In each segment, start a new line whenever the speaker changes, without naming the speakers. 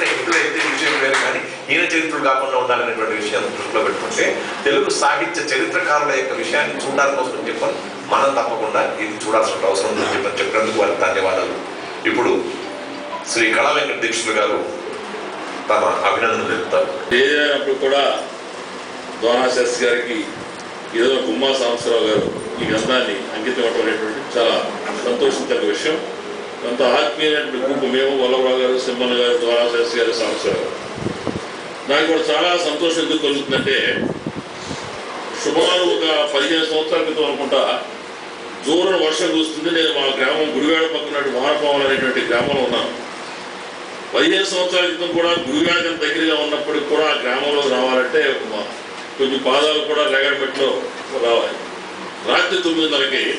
స్నేహితులు అయితే విషయం వేరు కానీ ఈయన చరిత్రలు కాకుండా ఉండాలనేటువంటి విషయం దృష్టిలో పెట్టుకుంటే తెలుగు సాహిత్య చరిత్రకారుల యొక్క విషయాన్ని చూడాలని కోసం చెప్పాను మనం తప్పకుండా ఇది చూడాల్సిన అవసరం ఉందని చెప్పని చెప్పినందుకు వారికి ధన్యవాదాలు. ఇప్పుడు శ్రీ కళా వెంకట దీక్షలు గారు తమ అభినందనలు తెలుపుతారు.
ఏదైనప్పుడు కూడా ద్వానా గారికి ఏదో గుమ్మా సంవత్సరావు గారు ఈ గ్రంథాన్ని అంకితం ఇవ్వడం అనేటువంటి చాలా సంతోషించక విషయం. కొంత ఆత్మీయమైనటువంటి గుంపు మేము వల్లభరావు గారు సింహన్ గారు ద్వారా శాస్త్రి గారు సాంబశివరావు నాకు కూడా చాలా సంతోషం ఎందుకు కలుగుతుందంటే సుమారు ఒక పదిహేను సంవత్సరాల క్రితం అనుకుంటా దూరం వర్షం కురుస్తుంది నేను మా గ్రామం గుడివాడ పక్కన వానపాములు అనేటువంటి గ్రామంలో ఉన్నాను. పదిహేను సంవత్సరాల క్రితం కూడా గుడివాడకం దగ్గరగా ఉన్నప్పటికి కూడా ఆ గ్రామంలో రావాలంటే మా- పాదాలు కూడా రేగడమెట్లో రావాలి. రాత్రి తొమ్మిదిన్నరకి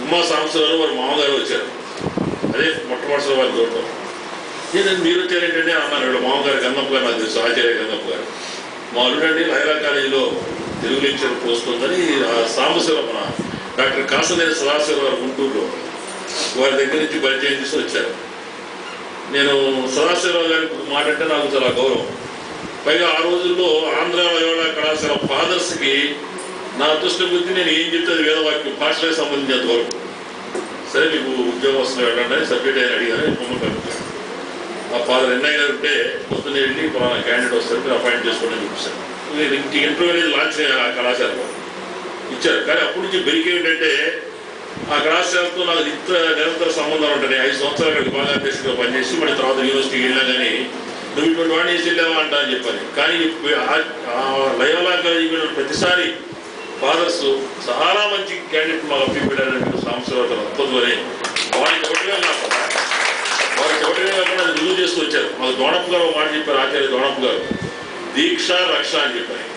ఉమ్మా సాంబశివరావు వారి మామగారు వచ్చారు. అదే మొట్టమొదటిసారి వారి చూడటం నేను మీరు వచ్చారేంటంటే అన్నారు వీళ్ళ మామగారు గన్నప్ప గారు నాకు తెలుసు ఆచార్య గన్నప్ప గారు. మా అల్లుడండి లైలా కాలేజీలో తెలుగు లెక్చర్ పోస్తుందని ఆ సాంబశివరావు మన డాక్టర్ కాసనేని సదాశివ గారు గుంటూరులో వారి దగ్గర నుంచి పరిచయం చేసి వచ్చారు. నేను సదాశివరావు గారికి ఒక మాట అంటే నాకు చాలా గౌరవం. పైగా ఆ రోజుల్లో ఆంధ్ర లయోలా కళాశాల ఫాదర్స్కి నా అదృష్టం గురించి నేను ఏం చెప్తే వేదవాక్యం భాషలకు సంబంధించినంత వరకు. సరే మీకు ఉద్యోగం వస్తుంది వెళ్ళండి అని సబ్జెక్ట్ అయిన అడిగాను మమ్మల్ని పంపించాను ఆ ఫాదర్ ఎన్ఐ గారు ఉంటే పొద్దున్న వెళ్ళి పలానా క్యాండిడేట్ వస్తారు మీరు అపాయింట్ చేసుకోండి చూపిస్తాను చూపించాను నేను ఇంటర్వ్యూ అనేది లాంచ్ అయ్యాను ఆ కళాశాలలో. ఇచ్చారు. కానీ అప్పటి నుంచి బెరికి ఏంటంటే ఆ కళాశాలతో నాకు నిత్య నిరంతర సంబంధాలు ఉంటాయి ఐదు సంవత్సరాలు అక్కడికి బాగా అధ్యక్షుడిగా పనిచేసి మళ్ళీ తర్వాత యూనివర్సిటీకి వెళ్ళినా కానీ నువ్వు ఇటువంటి వాడిని వెళ్ళావా అంటా అని చెప్పాను కానీ ఆ- ఆ లయోలా ప్రతిసారి ఫాదర్స్ చాలా మంచి క్యాండిడేట్ మా అప్పిపెట్టారని సంవత్సరాలు అద్భుతమని వాడి ఒకటిగా కాకుండా వారికి ఒకటిగా కాకుండా అది రుజువు చేస్తూ వచ్చారు. మాకు దోణప్ గారు మాట చెప్పారు ఆచార్య దోణప్ గారు. దీక్ష రక్ష అని చెప్పారు.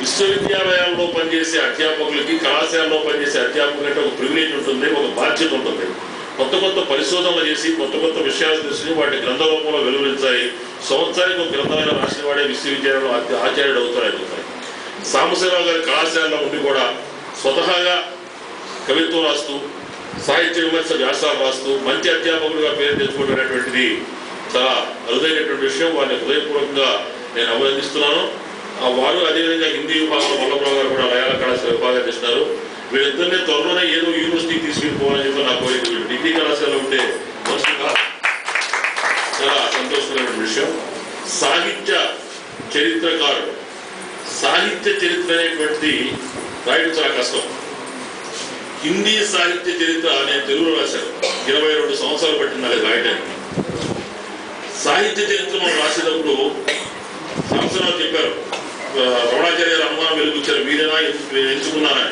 విశ్వవిద్యాలయాల్లో పనిచేసే అధ్యాపకులకి కళాశాలలో పనిచేసే అధ్యాపకులంటే ఒక ప్రివిలేజ్ ఉంటుంది ఒక బాధ్యత ఉంటుంది. కొత్త కొత్త పరిశోధనలు చేసి కొత్త కొత్త విషయాలు తెలుసుకుని వాటి గ్రంథ రూపంలో వెలువరించాలి. సంవత్సరానికి ఒక గ్రంథమైన రాసిన వాడే విశ్వవిద్యాలయంలో ఆచార్యుడు అవుతారని చెప్పారు. సాంబశివరావు గారి కళాశాలలో ఉండి కూడా స్వతహాగా కవిత్వం రాస్తూ సాహిత్య విమర్శ వ్యాసాలు రాస్తూ మంచి అధ్యాపకుడిగా పేరు తెచ్చుకోవడం చాలా అరుదైనటువంటి విషయం. వారిని హృదయపూర్వకంగా నేను అభినందిస్తున్నాను. ఆ వారు అదేవిధంగా హిందీ విభాగంలో వల్లభరావు గారు కూడా లయాల కళాశాల విభాగం చేస్తున్నారు. వీళ్ళిద్దరినీ త్వరలోనే ఏదో యూనివర్సిటీకి తీసుకెళ్ళిపోవాలని చెప్పి నా కోరిక వీళ్ళు డిగ్రీ కళాశాల ఉంటే చాలా సంతోషకరమైన విషయం. సాహిత్య చరిత్రకారుడు సాహిత్య చరిత్ర అనేటువంటిది రాయడం చాలా కష్టం. హిందీ సాహిత్య చరిత్ర నేను తెలుగులో రాశాను ఇరవై రెండు సంవత్సరాలు పట్టింది అది రాయడానికి సాహిత్య చరిత్ర మనం రాసేటప్పుడు సంవత్సరాలు చెప్పారు రమణాచార్య అనుమానం వెలుగుచ్చారు మీరేనా? ఎంచుకున్నారా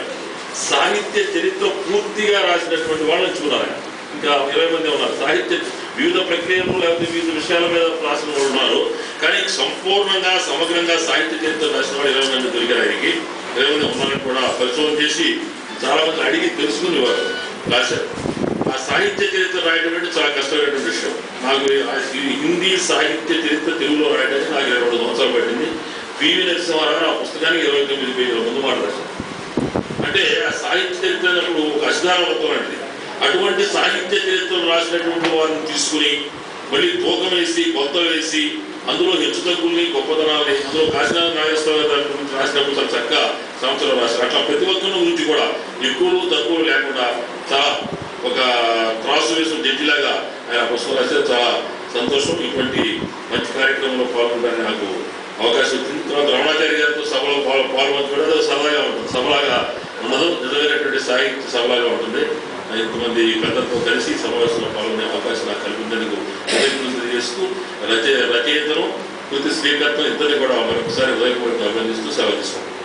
సాహిత్య చరిత్ర పూర్తిగా రాసినటువంటి వాళ్ళు ఎంచుకున్నారా? ఇంకా ఇరవై మంది ఉన్నారు. సాహిత్య వివిధ ప్రక్రియలు లేకపోతే వివిధ విషయాల మీద రాసిన వాళ్ళు ఉన్నారు. కానీ సంపూర్ణంగా సమగ్రంగా సాహిత్య చరిత్ర రాసిన వాళ్ళు ఇరవై మంది దొరికారు ఆయనకి. ఇరవై మంది ఉన్నారని కూడా పరిశోధన చేసి చాలా మంది అడిగి తెలుసుకుని వారు రాశారు. ఆ సాహిత్య చరిత్ర రాయడం అంటే చాలా కష్టమైనటువంటి విషయం. నాకు ఆ హిందీ సాహిత్య చరిత్ర తెలుగులో రాయడానికి నాకు ఇరవై రెండు సంవత్సరాలు పట్టింది. పివి నరసింహారావు ఆ పుస్తకానికి ఇరవై తొమ్మిది పేజీల ముందు మాట రాశారు. అంటే ఆ సాహిత్య చరిత్ర అన్నప్పుడు ఒక అశ్నామత్వం లాంటిది అటువంటి సాహిత్య చరిత్రను రాసినటువంటి వారిని తీసుకుని మళ్ళీ తూకం వేసి కొత్త వేసి అందులో హెచ్చు తగ్గుల్ని గొప్పతనాలని అందులో కాశీనాథ నాగేశ్వరరావు గారి గురించి రాసినప్పుడు చాలా చక్కగా సంవత్సరం రాశారు. అట్లా ప్రతి ఒక్కరి గురించి కూడా ఎక్కువలు తక్కువ లేకుండా చాలా ఒక క్రాస్ వేసిన జడ్జిలాగా ఆయన పుస్తకం రాస్తే చాలా సంతోషం. ఇటువంటి మంచి కార్యక్రమంలో పాల్గొనడానికి నాకు అవకాశం వచ్చింది తర్వాత రమణాచారి గారితో సభలో పాల్ పాల్గొనడం కూడా సరదాగా ఉంటుంది. సభలాగా ఉండదు నిజమైనటువంటి సాహిత్య సభలాగా ఉంటుంది. ఇంతమంది పెద్దలతో కలిసి సమావేశంలో పాల్గొనే అవకాశం నాకు కల్పించేందుకు చేస్తూ తెలియజేస్తూ రచయితను కృతి శ్రీకర్తం ఇద్దరిని కూడా మరొకసారి హృదయపూర్వకంగా అభినందిస్తూ సెలవు తీసుకుంటాం